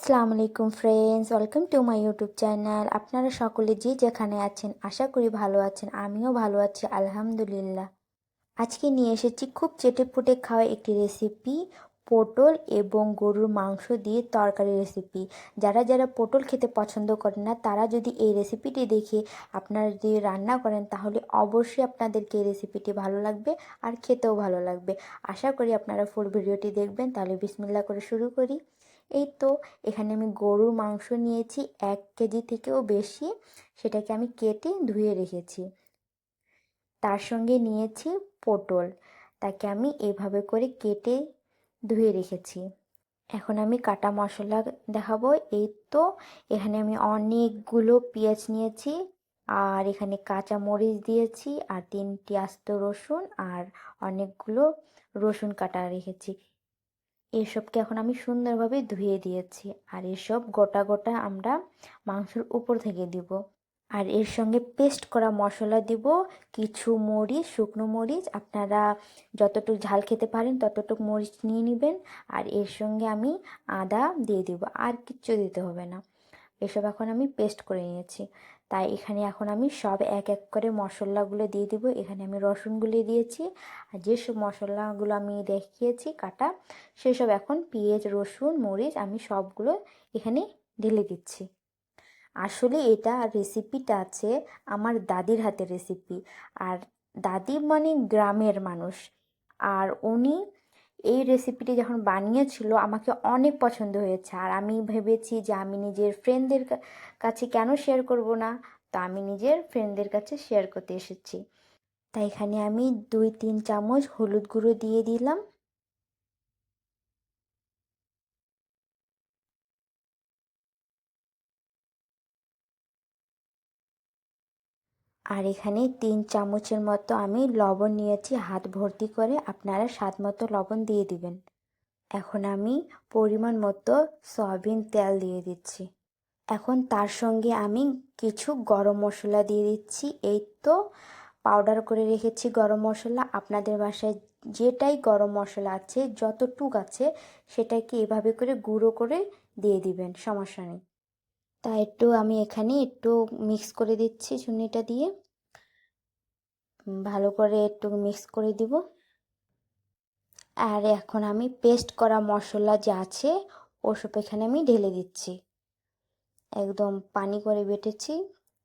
আসসালামু আলাইকুম friends welcome to my YouTube channel আপনারা সকলে যে যেখানে আছেন, আশা করি ভালো আছেন, আমিও ভালো আছি, আলহামদুলিল্লাহ। আজকে নিয়ে এসেছি খুব চেটে ফুটে খাওয়া একটি রেসিপি পটল এবং গরুর মাংস দিয়ে তরকারি রেসিপি যারা যারা পটল খেতে পছন্দ করেন না, তারা যদি এই রেসিপিটি দেখে আপনারা যদি রান্না করেন, তাহলে অবশ্যই আপনাদেরকে এই রেসিপিটি ভালো লাগবে আর খেতেও ভালো লাগবে। আশা করি আপনারা ফুল ভিডিওটি দেখবেন, তাহলে বিসমিল্লা করে শুরু করি। এই তো এখানে আমি গরুর মাংস নিয়েছি এক কেজি থেকেও বেশি, সেটাকে আমি কেটে ধুয়ে রেখেছি। তার সঙ্গে নিয়েছি পটল, তাকে আমি এভাবে করে কেটে ধুয়ে রেখেছি। এখন আমি কাটা মশলা দেখাবো। এই তো এখানে আমি অনেকগুলো পেঁয়াজ নিয়েছি, আর এখানে কাঁচা মরিচ দিয়েছি, আর তিনটি আস্ত রসুন, আর অনেকগুলো রসুন কাটা রেখেছি। এসবকে এখন আমি সুন্দরভাবে ধুয়ে দিয়েছি। আর এসব গোটা গোটা আমরা মাংসের উপর থেকে দিব। আর এর সঙ্গে পেস্ট করা মশলা দিব, কিছু মরিচ, শুকনো মরিচ। আপনারা যতটুকু ঝাল খেতে পারেন ততটুকু মরিচ নিয়ে নেবেন। আর এর সঙ্গে আমি আদা দিয়ে দিব। আর কিচ্ছু দিতে হবে না। এসব এখন আমি পেস্ট করে নিয়েছি। তাই এখানে এখন আমি সব এক এক করে মশলাগুলো দিয়ে দিব। এখানে আমি রসুনগুলি দিয়েছি। আর যেসব মশলাগুলো আমি দেখিয়েছি, কাটা, সেসব এখন পেঁয়াজ, রসুন, মরিচ আমি সবগুলো এখানে ঢেলে দিচ্ছি। আসলে এটা রেসিপিটা আছে আমার দাদির হাতের রেসিপি আর দাদি মানে গ্রামের মানুষ। আর উনি এই রেসিপিটি যখন বানিয়েছিল, আমাকে অনেক পছন্দ হয়েছে। আর আমি ভেবেছি যে আমি নিজের ফ্রেন্ডদের কাছে কেন শেয়ার করব না? তো আমি নিজের ফ্রেন্ডদের কাছে শেয়ার করতে এসেছি। তাই এখানে আমি দুই, তিন চামচ হলুদ গুঁড়ো দিয়ে দিলাম। আর এখানে তিন চামচের মতো আমি লবণ নিয়েছি। হাত ভর্তি করে আপনারা স্বাদ মতো লবণ দিয়ে দিবেন। এখন আমি পরিমাণ মতো সয়াবিন তেল দিয়ে দিচ্ছি। এখন তার সঙ্গে আমি কিছু গরম মশলা দিয়ে দিচ্ছি। এই তো পাউডার করে রেখেছি গরম মশলা। আপনাদের বাসায় যেটাই গরম মশলা আছে, যতটুক আছে, সেটাকে এভাবে করে গুঁড়ো করে দিয়ে দিবেন, সমস্যা নেই। তা একটু আমি এখানে একটু মিক্স করে দিচ্ছি চুনিটা দিয়ে। ভালো করে একটু মিক্স করে দিব। আর এখন আমি পেস্ট করা মশলা যা আছে, ওসব এখানে আমি ঢেলে দিচ্ছি। একদম পানি করে বেটেছি,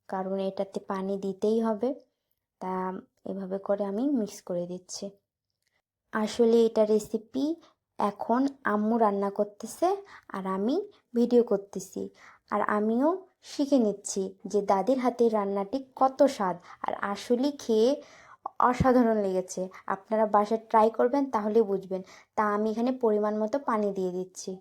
কারণ এটাতে পানি দিতেই হবে। তা এভাবে করে আমি মিক্স করে দিচ্ছি। আসলে এটা রেসিপি এখন আম্মু রান্না করতেছে আর আমি ভিডিও করতেছি। আর আমিও শিখে নিচ্ছি যে দাদির হাতের রান্নাটি কত স্বাদ আর আসলে খেয়ে অসাধারণ লেগেছে। আপনারা বাসায় ট্রাই করবেন, তাহলে বুঝবেন। তা আমি এখানে পরিমাণ মতো পানি দিয়ে দিচ্ছি।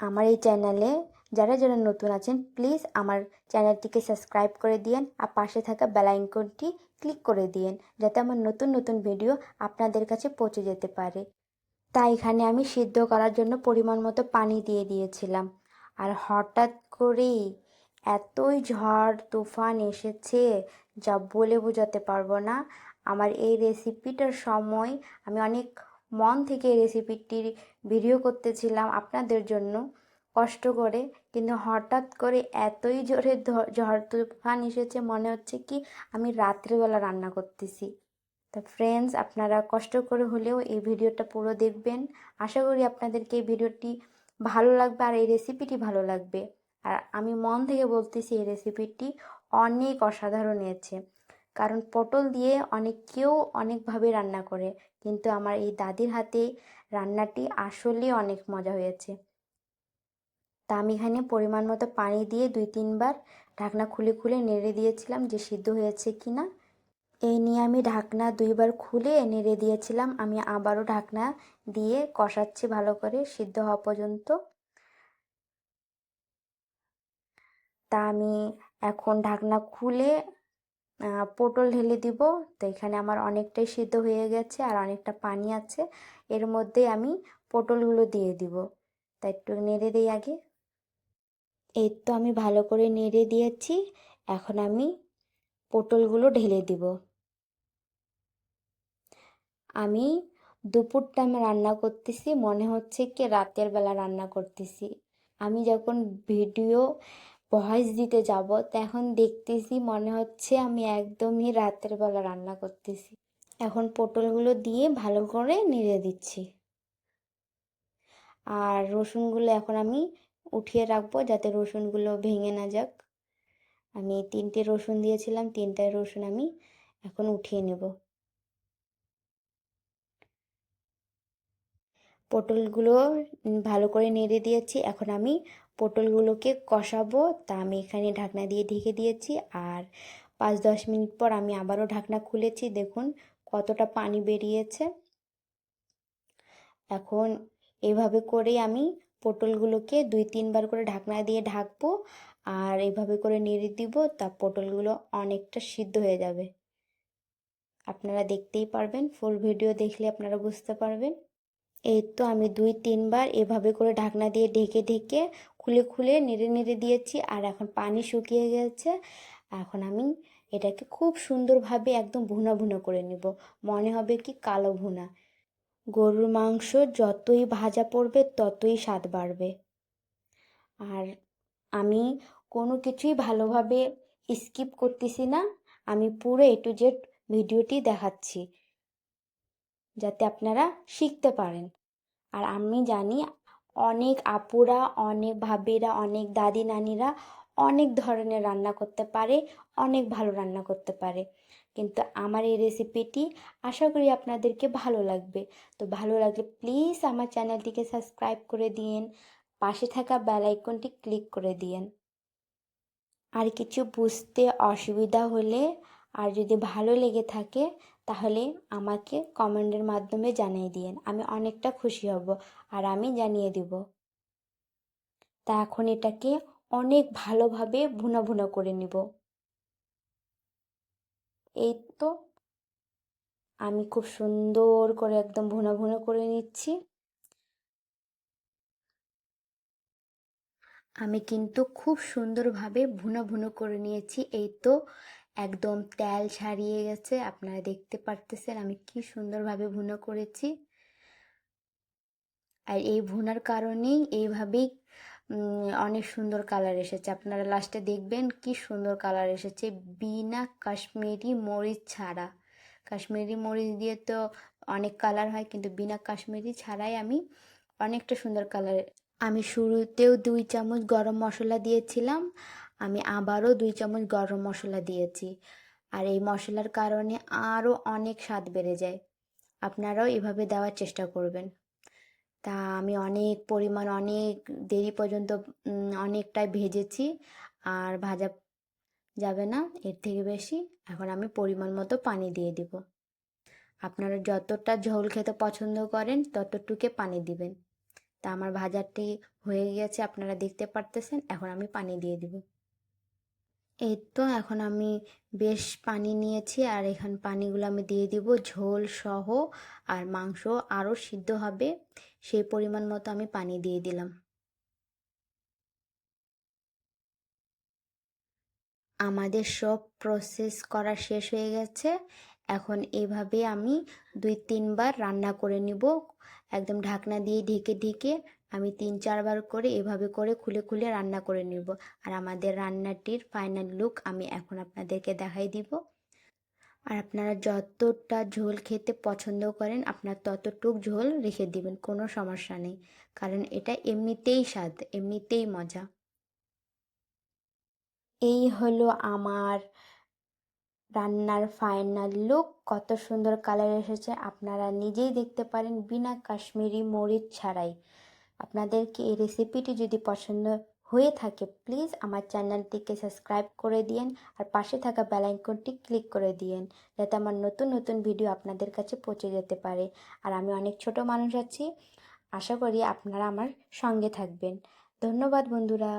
আমার এই চ্যানেলে যারা যারা নতুন আছেন প্লিজ আমার চ্যানেলটিকে সাবস্ক্রাইব করে দিয়েন আর পাশে থাকা বেলাইকনটি ক্লিক করে দিয়েন, যাতে আমার নতুন নতুন ভিডিও আপনাদের কাছে পৌঁছে যেতে পারে। তাই এখানে আমি সিদ্ধ করার জন্য পরিমাণ মতো পানি দিয়ে দিয়েছিলাম। আর হঠাৎ করেই এতই ঝড়, তুফান এসেছে যা বলে বোঝাতে পারব না। আমার এই রেসিপিটার সময় আমি অনেক মন থেকে এই রেসিপিটির ভিডিও করতেছিলাম আপনাদের জন্য কষ্ট করে। কিন্তু হঠাৎ করে এতই জোরে ঝড়, তুফান এসেছে মনে হচ্ছে কি আমি রাত্রেবেলা রান্না করতেছি। তা ফ্রেন্ডস আপনারা কষ্ট করে হলেও এই ভিডিওটা পুরো দেখবেন। আশা করি আপনাদেরকে এই ভিডিওটি ভালো লাগবে আর এই রেসিপিটি ভালো লাগবে। আর আমি মন থেকে বলতেছি এই রেসিপিটি অনেক অসাধারণ হয়েছে। কারণ পটল দিয়ে অনেক কেউ অনেকভাবে রান্না করে, কিন্তু আমার এই দাদির হাতে রান্নাটি আসলেই অনেক মজা হয়েছে। তা আমি এখানে পরিমাণ মতো পানি দিয়ে দুই তিনবার ঢাকনা খুলে খুলে নেড়ে দিয়েছিলাম যে সিদ্ধ হয়েছে কি না এই নিয়ে আমি ঢাকনা দুইবার খুলে নেড়ে দিয়েছিলাম। আমি আবারও ঢাকনা দিয়ে কষাচ্ছি ভালো করে, সিদ্ধ হওয়া পর্যন্ত। তা আমি এখন ঢাকনা খুলে পটল ঢেলে দিব। তো এখানে আমার অনেকটাই সিদ্ধ হয়ে গেছে আর অনেকটা পানি আছে। এর মধ্যে আমি পটলগুলো দিয়ে দিব। তা একটু নেড়ে দিই আগে। এই তো আমি ভালো করে নেড়ে দিয়েছি। এখন আমি পটলগুলো ঢেলে দিব। আমি দুপুর টাইমে রান্না করতেছি, মনে হচ্ছে কি রাতের বেলা রান্না করতেছি। আমি যখন ভিডিও ভয়েস দিতে যাব, তখন দেখতেছি মনে হচ্ছে আমি একদমই রাতের বেলা রান্না করতেছি। এখন পটলগুলো দিয়ে ভালো করে নেড়ে দিচ্ছি। আর রসুনগুলো এখন আমি উঠিয়ে রাখব, যাতে রসুনগুলো ভেঙে না যাক। আমি তিনটে রসুন দিয়েছিলাম, তিনটে রসুন আমি এখন উঠিয়ে নেব। পটলগুলো ভালো করে নেড়ে দিয়েছি। এখন আমি পটলগুলোকে কষাবো। তা আমি এখানে ঢাকনা দিয়ে ঢেকে দিয়েছি আর পাঁচ দশ মিনিট পর আমি আবারও ঢাকনা খুলেছি। দেখুন কতটা পানি বেরিয়েছে। এখন এভাবে করেই আমি পটলগুলোকে দুই তিনবার করে ঢাকনা দিয়ে ঢাকবো আর এভাবে করে নেড়ে দিব। তা পটলগুলো অনেকটা সিদ্ধ হয়ে যাবে। আপনারা দেখতেই পারবেন। ফুল ভিডিও দেখলে আপনারা বুঝতে পারবেন। এই তো আমি দুই, তিনবার এভাবে করে ঢাকনা দিয়ে ঢেকে ঢেকে খুলে খুলে, নেড়ে নেড়ে দিয়েছি আর এখন পানি শুকিয়ে গেছে। এখন আমি এটাকে খুব সুন্দরভাবে একদম ভুনা ভুনা করে নিব। মনে হবে কি কালো ভুনা। গরুর মাংস যতই ভাজা পড়বে ততই স্বাদ বাড়বে। আর আমি কোনো কিছুই ভালোভাবে স্কিপ করতেছি না। আমি পুরো এ টু জেড ভিডিওটি দেখাচ্ছি। যাতে আপনারা শিখতে পারেন। আর আমি জানি অনেক আপুরা, অনেক ভাবিরা, অনেক দাদি নানিরা অনেক ধরনের রান্না করতে পারে, অনেক ভালো রান্না করতে পারে। কিন্তু আমার এই রেসিপিটি আশা করি আপনাদেরকে ভালো লাগবে। তো ভালো লাগলে প্লিজ আমার চ্যানেলটিকে সাবস্ক্রাইব করে দিন পাশে থাকা বেল আইকনটি ক্লিক করে দিন আর কিছু বুঝতে অসুবিধা হলে আর যদি ভালো লেগে থাকে, তাহলে আমাকে কমেন্টের মাধ্যমে জানিয়ে দিন আমি অনেকটা খুশি হব আর আমি জানিয়ে দিব। তা এখন এটাকে অনেক ভালোভাবে ভুনা ভুনা করে নিব। এই তো আমি খুব সুন্দর করে একদম ভুনা ভুনা করে নিচ্ছি। আমি কিন্তু খুব সুন্দরভাবে ভুনা ভুনো করে নিয়েছি। এই তো একদম তেল ছাড়িয়ে গেছে, আপনারা দেখতে পারতেছেন আমি কি সুন্দরভাবে ভুনা করেছি। আর এই ভুনার কারণেই এইভাবেই অনেক সুন্দর কালার এসেছে। আপনারা লাস্টে দেখবেন কি সুন্দর কালার এসেছে, বিনা কাশ্মীরি মরিচ ছাড়া। কাশ্মীরি মরিচ দিয়ে তো অনেক কালার হয়, কিন্তু বিনা কাশ্মীরি ছাড়াই আমি অনেকটা সুন্দর কালার। আমি শুরুতেও দুই চামচ গরম মশলা দিয়েছিলাম আমি আবারও দুই চামচ গরম মশলা দিয়েছি। আর এই মশলার কারণে আরও অনেক স্বাদ বেড়ে যায়। আপনারাও এভাবে দেওয়ার চেষ্টা করবেন। তা আমি অনেক পরিমাণ, অনেক দেরি পর্যন্ত অনেকটাই ভেজেছি। আর ভাজা যাবে না, এর থেকে বেশি। এখন আমি পরিমাণ মতো পানি দিয়ে দিব। আপনারা যতটা ঝোল খেতে পছন্দ করেন, ততটুকে পানি দিবেন। তা আমার ভাজাটি হয়ে গেছে, আপনারা দেখতে পারতেছেন, এখন আমি পানি দিয়ে দিব। এই তো এখন আমি বেশ পানি নিয়েছি আর এখান পানিগুলো আমি দিয়ে দিব। ঝোল সহ আর মাংস আরও সিদ্ধ হবে। সেই পরিমাণ মতো আমি পানি দিয়ে দিলাম। আমাদের সব প্রসেস করা শেষ হয়ে গেছে। এখন এভাবে আমি দুই তিনবার রান্না করে নিব। একদম ঢাকনা দিয়ে ঢেকে ঢেকে আমি তিন, চারবার করে এভাবে করে খুলে খুলে রান্না করে নিব। আর আমাদের রান্নাটির ফাইনাল লুক আমি এখন আপনাদেরকে দেখাই দিব। আর আপনারা যতটা ঝোল খেতে পছন্দ করেন, আপনার ততটুক ঝোল রেখে দিবেন, কোনো সমস্যা নেই। কারণ এটা এমনিতেই স্বাদ, এমনিতেই মজা। এই হলো আমার রান্নার ফাইনাল লুক কত সুন্দর কালার এসেছে, আপনারা নিজেই দেখতে পারেন, বিনা কাশ্মীরি মরিচ ছাড়াই। আপনাদেরকে এই রেসিপিটি যদি পছন্দ হয়ে থাকে প্লিজ আমার চ্যানেলটিকে সাবস্ক্রাইব করে দিন আর পাশে থাকা বেল আইকনটি ক্লিক করে দিন যাতে আমার নতুন নতুন ভিডিও আপনাদের কাছে পৌঁছে যেতে পারে। আর আমি অনেক ছোট মানুষ আছি, আশা করি আপনারা আমার সঙ্গে থাকবেন। ধন্যবাদ বন্ধুরা।